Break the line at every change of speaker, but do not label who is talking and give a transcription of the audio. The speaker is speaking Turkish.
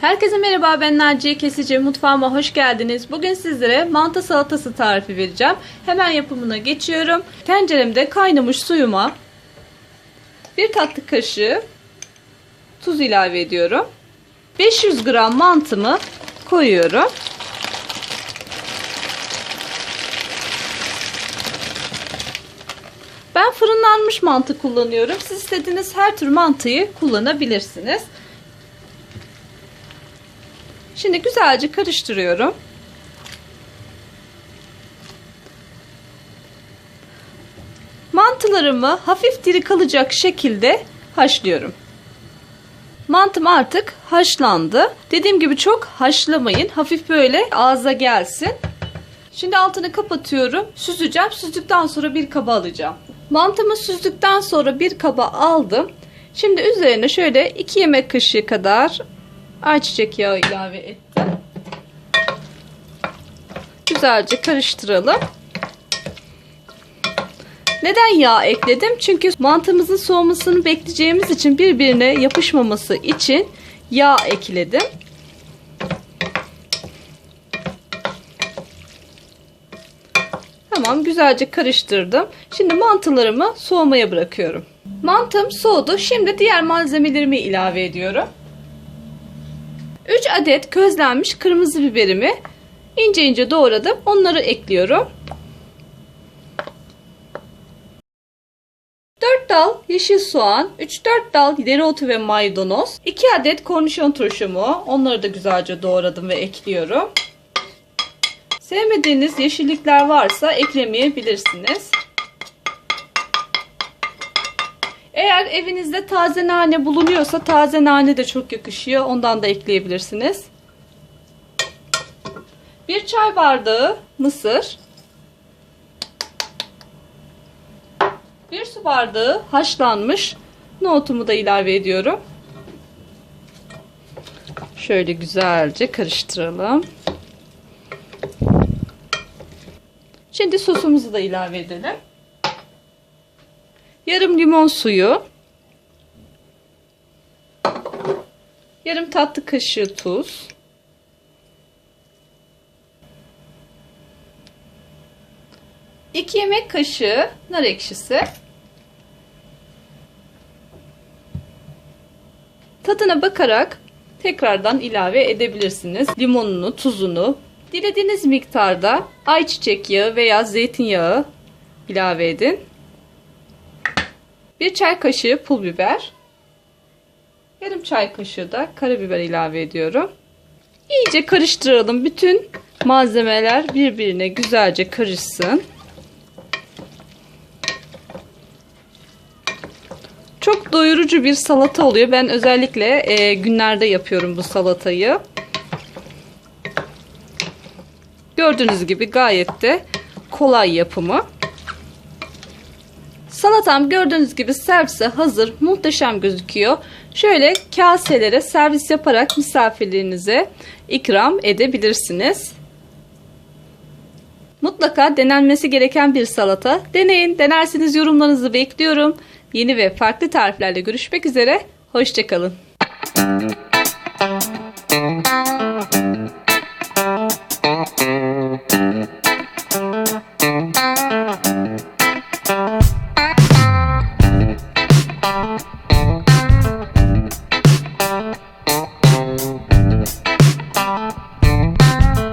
Herkese merhaba ben Naciye Kesici mutfağıma hoş geldiniz. Bugün sizlere mantı salatası tarifi vereceğim. Hemen yapımına geçiyorum. Tenceremde kaynamış suyuma bir tatlı kaşığı tuz ilave ediyorum. 500 gram mantımı koyuyorum. Ben fırınlanmış mantı kullanıyorum. Siz istediğiniz her tür mantıyı kullanabilirsiniz. Şimdi güzelce karıştırıyorum. Mantılarımı hafif diri kalacak şekilde haşlıyorum. Mantım artık haşlandı. Dediğim gibi çok haşlamayın. Hafif böyle ağza gelsin. Şimdi altını kapatıyorum. Süzeceğim. Süzdükten sonra bir kaba alacağım. Mantımı süzdükten sonra bir kaba aldım. Şimdi üzerine şöyle 2 yemek kaşığı kadar ayçiçek yağı ilave ettim. Güzelce karıştıralım. Neden yağ ekledim? Çünkü mantımızın soğumasını bekleyeceğimiz için birbirine yapışmaması için yağ ekledim. Tamam güzelce karıştırdım. Şimdi mantılarımı soğumaya bırakıyorum. Mantım soğudu. Şimdi diğer malzemelerimi ilave ediyorum. 3 adet közlenmiş kırmızı biberimi ince ince doğradım. Onları ekliyorum. 4 dal yeşil soğan, 3-4 dal dereotu ve maydanoz, 2 adet kornişon turşumu, onları da güzelce doğradım ve ekliyorum. Sevmediğiniz yeşillikler varsa eklemeyebilirsiniz. Eğer evinizde taze nane bulunuyorsa taze nane de çok yakışıyor. Ondan da ekleyebilirsiniz. Bir çay bardağı mısır. Bir su bardağı haşlanmış nohutumu da ilave ediyorum. Şöyle güzelce karıştıralım. Şimdi sosumuzu da ilave edelim. Yarım limon suyu. Yarım tatlı kaşığı tuz. İki yemek kaşığı nar ekşisi. Tadına bakarak tekrardan ilave edebilirsiniz. Limonunu, tuzunu, dilediğiniz miktarda ayçiçek yağı veya zeytinyağı ilave edin. Bir çay kaşığı pul biber. Yarım çay kaşığı da karabiber ilave ediyorum. İyice karıştıralım. Bütün malzemeler birbirine güzelce karışsın. Çok doyurucu bir salata oluyor. Ben özellikle e, günlerde yapıyorum bu salatayı. Gördüğünüz gibi gayet de kolay yapımı. Salatam gördüğünüz gibi servise hazır. Muhteşem gözüküyor. Şöyle kaselere servis yaparak misafirlerinize ikram edebilirsiniz. Mutlaka denenmesi gereken bir salata. Deneyin, denersiniz yorumlarınızı bekliyorum. Yeni ve farklı tariflerle görüşmek üzere. Hoşçakalın. Thank you.